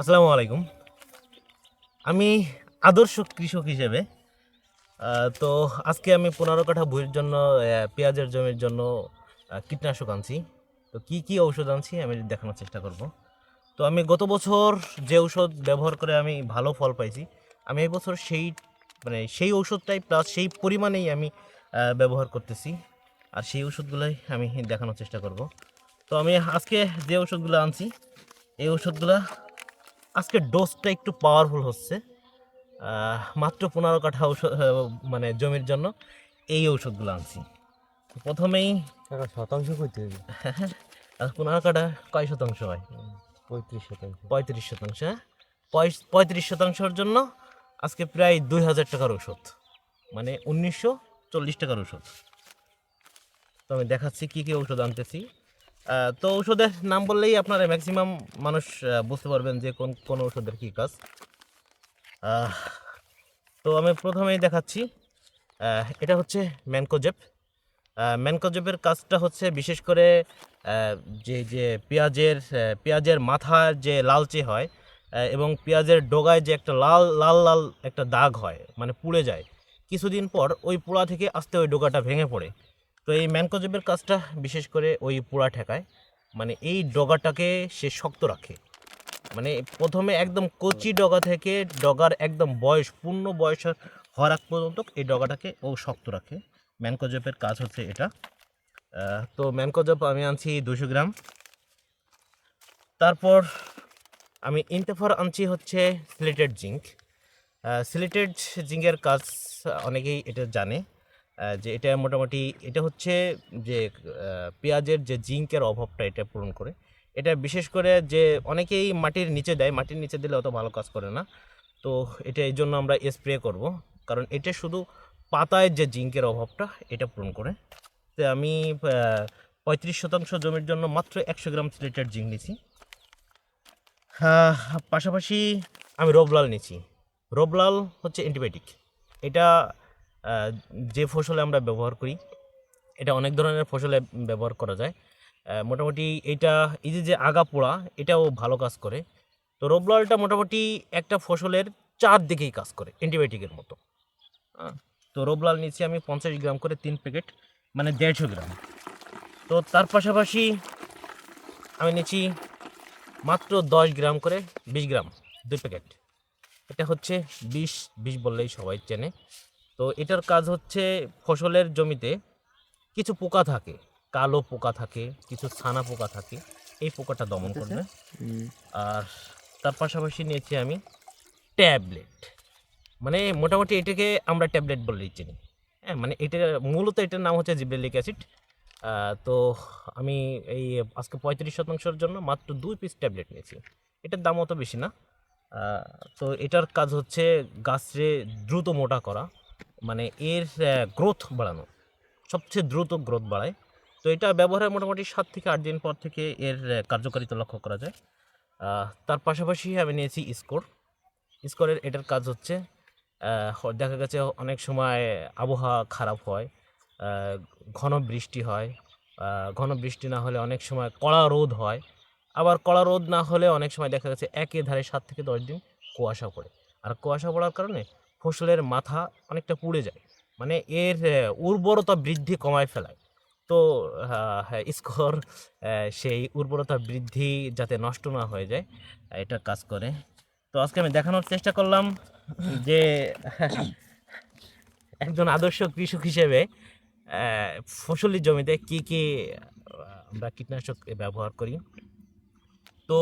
আসসালামু আলাইকুম। আমি আদর্শ কৃষক হিসেবে তো আজকে আমি পনেরো কাঠা ভুঁইয়ের জন্য পেঁয়াজের জমির জন্য কীটনাশক আনছি। তো কি কি ঔষধ আনছি আমি দেখানোর চেষ্টা করব। তো আমি গত বছর যে ঔষধ ব্যবহার করে আমি ভালো ফল পাইছি, আমি এই বছর সেই মানে সেই ঔষধটাই প্লাস সেই পরিমাণেই আমি ব্যবহার করতেছি। আর সেই ওষুধগুলোই আমি দেখানোর চেষ্টা করব। তো আমি আজকে যে ওষুধগুলো আনছি, এই ওষুধগুলো আজকে ডোজটা একটু পাওয়ারফুল হচ্ছে। মাত্র পনেরো কাঠা ঔষধ মানে জমির জন্য এই ঔষধগুলো আনছি। তো প্রথমেই শতাংশ করতে হবে আর পনেরো কাঠা কয় শতাংশ হয়? পঁয়ত্রিশ শতাংশ। পঁয়ত্রিশ শতাংশ হ্যাঁ? পঁয়ত্রিশ শতাংশের জন্য আজকে প্রায় দুই হাজার টাকার ওষুধ মানে উনিশশো চল্লিশ টাকার ওষুধ তো আমি দেখাচ্ছি কী কী ঔষধ আনতেছি। তো ঔষধের নাম বললেই আপনারা ম্যাক্সিমাম মানুষ বুঝতে পারবেন যে কোন কোন ঔষধের কী কাজ। তো আমি প্রথমেই দেখাচ্ছি এটা হচ্ছে ম্যানকোজেপ ম্যানকোজেপের কাজটা হচ্ছে বিশেষ করে যে যে পেঁয়াজের পেঁয়াজের মাথার যে লালচে হয় এবং পেঁয়াজের ডোগায় যে একটা লাল লাল লাল একটা দাগ হয় মানে পুড়ে যায়। কিছুদিন পর ওই পোড়া থেকে আস্তে ওই ডোগাটা ভেঙে পড়ে। তো এই ম্যানকোজেপের কাজটা বিশেষ করে ওই পোড়া ঠেকায় মানে এই ডগাটাকে সে শক্ত রাখে। মানে প্রথমে একদম কচি ডগা থেকে ডগার একদম বয়স, পূর্ণ বয়স হওয়ার আগ পর্যন্ত এই ডগাটাকে ও শক্ত রাখে। ম্যানকোজেপের কাজ হচ্ছে এটা। তো ম্যানকোজেপ আমি আনছি দুশো গ্রাম। তারপর আমি ইন্তেফার আনছি হচ্ছে সিলেটেড জিঙ্ক। সিলেটেড জিঙ্কের কাজ অনেকেই এটা জানে। যে এটা মোটামুটি, এটা হচ্ছে যে পেঁয়াজের যে জিঙ্কের অভাবটা এটা পূরণ করে। এটা বিশেষ করে যে অনেকেই মাটির নিচে দেয়, মাটির নিচে দিলে অত ভালো কাজ করে না। তো এটা এই জন্য আমরা স্প্রে করব, কারণ এটা শুধু পাতায় যে জিঙ্কের অভাবটা এটা পূরণ করে। তো আমি পঁয়ত্রিশ শতাংশ জমির জন্য মাত্র একশো গ্রাম সিলেটেড জিঙ্ক নিছি। পাশাপাশি আমি রোবলাল নিছি। রোবলাল হচ্ছে অ্যান্টিবায়োটিক। এটা যে ফসলে আমরা ব্যবহার করি, এটা অনেক ধরনের ফসলে ব্যবহার করা যায়। মোটামুটি এটা এই যে যে আগা পোড়া, এটাও ভালো কাজ করে। তো রোবলালটা মোটামুটি একটা ফসলের চার দিকেই কাজ করে, অ্যান্টিবায়োটিকের মতো। তো রোবলাল নিচ্ছি আমি পঞ্চাশ গ্রাম করে তিন প্যাকেট মানে দেড়শো গ্রাম। তো তার পাশাপাশি আমি নিচ্ছি মাত্র দশ গ্রাম করে বিশ গ্রাম, দুই প্যাকেট। এটা হচ্ছে বিষ বিষ বললেই সবাই চেনে। তো এটার কাজ হচ্ছে ফসলের জমিতে কিছু পোকা থাকে কালো পোকা থাকে কিছু ছানা পোকা থাকে এই পোকাটা দমন করবে। আর তার পাশাপাশি নিয়েছি আমি ট্যাবলেট। মানে মোটামুটি এটাকে আমরা ট্যাবলেট বললেই চিনি। হ্যাঁ মানে এটা মূলত এটার নাম হচ্ছে জিব্রেলিক অ্যাসিড। তো আমি এই আজকে পঁয়ত্রিশ শতাংশের জন্য মাত্র দুই পিস ট্যাবলেট নিয়েছি। এটার দাম অত বেশি না। তো এটার কাজ হচ্ছে গাছরে দ্রুত মোটা করা। মানে এর গ্রোথ বাড়ানো। সবচেয়ে দ্রুত গ্রোথ বাড়ায়। তো এটা ব্যবহারের মোটামুটি সাত থেকে আট দিন পর থেকে এর কার্যকারিতা লক্ষ্য করা যায়। তার পাশাপাশি আমি নিয়েছি স্কোর স্কোরের এটার কাজ হচ্ছে দেখা গেছে অনেক সময় আবহাওয়া খারাপ হয় ঘন বৃষ্টি হয় ঘন বৃষ্টি না হলে অনেক সময় কড়া রোদ হয়। আবার কড়া রোদ না হলে অনেক সময় দেখা গেছে একে ধারে সাত থেকে দশ দিন কুয়াশা পড়ে। আর কুয়াশা পড়ার কারণে ফসলের মাথা অনেকটা পুড়ে যায়। মানে এর উর্বরতা বৃদ্ধি কমায় ফেলায়। তো হ্যাঁ, স্কোর সেই উর্বরতা বৃদ্ধি যাতে নষ্ট না হয়ে যায় এটা কাজ করে। তো আজকে আমি দেখানোর চেষ্টা করলাম যে একজন আদর্শ কৃষক হিসেবে ফসলি জমিতে কি কি আমরা কীটনাশক ব্যবহার করি। তো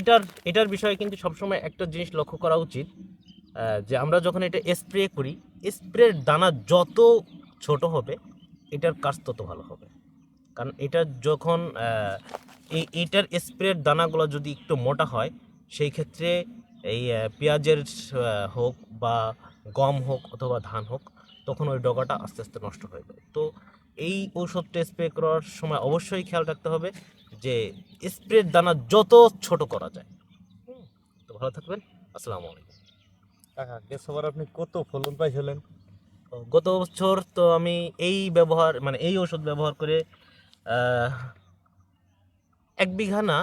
এটার এটার বিষয়ে কিন্তু সবসময় একটা জিনিস লক্ষ্য করা উচিত যে আমরা যখন এটা স্প্রে করি স্প্রের দানা যত ছোট হবে, এটার কাজ তত ভালো হবে। কারণ এটা যখন এই এটার স্প্রের দানাগুলো যদি একটু মোটা হয়, সেই ক্ষেত্রে এই পেঁয়াজের হোক বা গম হোক অথবা ধান হোক, তখন ওই ডগাটা আস্তে আস্তে নষ্ট হয়ে যায়। তো এই ঔষধটা স্প্রে করার সময় অবশ্যই খেয়াল রাখতে হবে যে স্প্রের দানা যত ছোট করা যায়। তো ভালো থাকবেন। আসসালামু আলাইকুম। গেছবার আপনি কত ফলন পাইছিলেন? গত বছর তো আমি এই ব্যবহার মানে এই ওষুধ ব্যবহার করে এক বিঘা না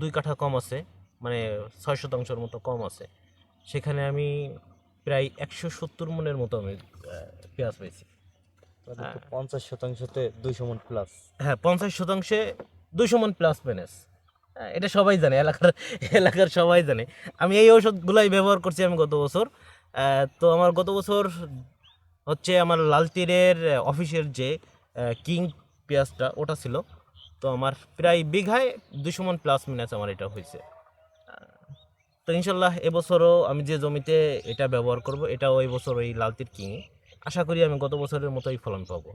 দুই কাঠা কম আছে মানে ছয় শতাংশের মতো কম আছে। সেখানে আমি প্রায় একশো সত্তর মনের মতো আমি পেঁয়াজ পেয়েছি পঞ্চাশ শতাংশতে দুইশো মন প্লাস হ্যাঁ পঞ্চাশ শতাংশে দুইশো মন প্লাস পেনেস এটা সবাই জানে এলাকার এলাকার সবাই জানে। আমি এই ওষুধগুলাই ব্যবহার করছি আমি গত বছর। তো আমার গত বছর হচ্ছে আমার লাল তীরের আহ, অফিসের যে কিং পেঁয়াজটা ওটা ছিল। তো আমার প্রায় বিঘায় দুশো মন প্লাস মিনাস আমার এটা হয়েছে। তো ইনশাল্লাহ এবছরও আমি যে জমিতে এটা ব্যবহার করব এটাও এই বছর ওই লাল তীর কিং আশা করি আমি গত বছরের মতোই ফলন পাবো।